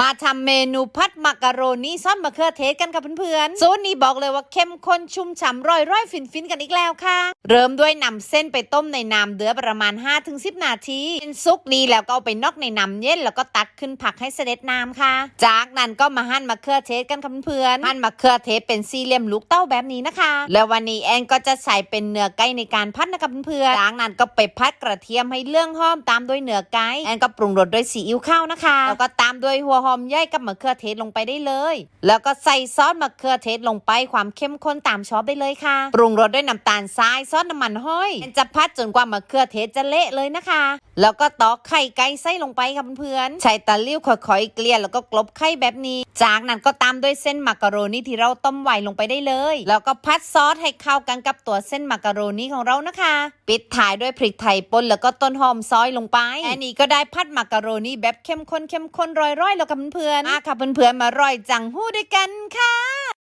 มาทำเมนูพัดมักกะโรนีซอสมะเขือเทศกันค่ะเพื่อนๆ สูตรนี้บอกเลยว่าเข้มข้นชุ่มฉ่ำร่อยร่อยฟินฟินๆกันอีกแล้วค่ะ เริ่มด้วยนำเส้นไปต้มในน้ำเดือดประมาณ 5-10 นาที เป็นซุกดีแล้วก็เอาไปนอกในน้ำเย็นแล้วก็ตักขึ้นผักให้เสด็จน้ำค่ะ จากนั้นก็มาหั่นมะเขือเทศกันค่ะเพื่อนๆ หั่นมะเขือเทศเป็นสี่เหลี่ยมลูกเต้าแบบนี้นะคะ แล้ววันนี้แอนก็จะใส่เป็นเนื้อไก่ในการพัดนะคะเพื่อนๆ จากนั้นก็ไปพัดกระเทียมให้เรื่องหอมตามด้วยเนื้อไก่ แอนก็ปรุงรสด้วยซีอิ๊วข้าวนะคะ แล้วก็ตามด้วยหัวหอมใหญ่กับมะเขือเทศลงไปได้เลย แล้วก็ใส่ซอสมะเขือเทศลงไปความเข้มข้นตามชอบได้เลยค่ะ ปรุงรสด้วยน้ำตาลทรายซอสน้ำมันห้อยจะพัดจนกว่ามะเขือเทศจะเละเลยนะคะ แล้วก็ตอกไข่ไก่ใส่ลงไปค่ะเพื่อนๆใช้ตะลิ่วค่อยๆเกลี่ยแล้วก็กลบไข่แบบนี้ จากนั้นก็ตามด้วยเส้นมักกะโรนีที่เราต้มไว้ลงไปได้เลย แล้วก็พัดซอสให้เข้ากันกับตัวเส้นมักกะโรนีของเรานะคะ ปิดท้ายด้วยพริกไทยป่นแล้วก็ต้นหอมซอยลงไปอันนี้ก็ได้พัดมักกะโรนีแบบเข้มข้นเข้มข้นร่อยๆแล้วค่ะเพื่อนๆมาค่ะเพื่อนๆมาร่อยจังหู้ด้วยกันค่ะ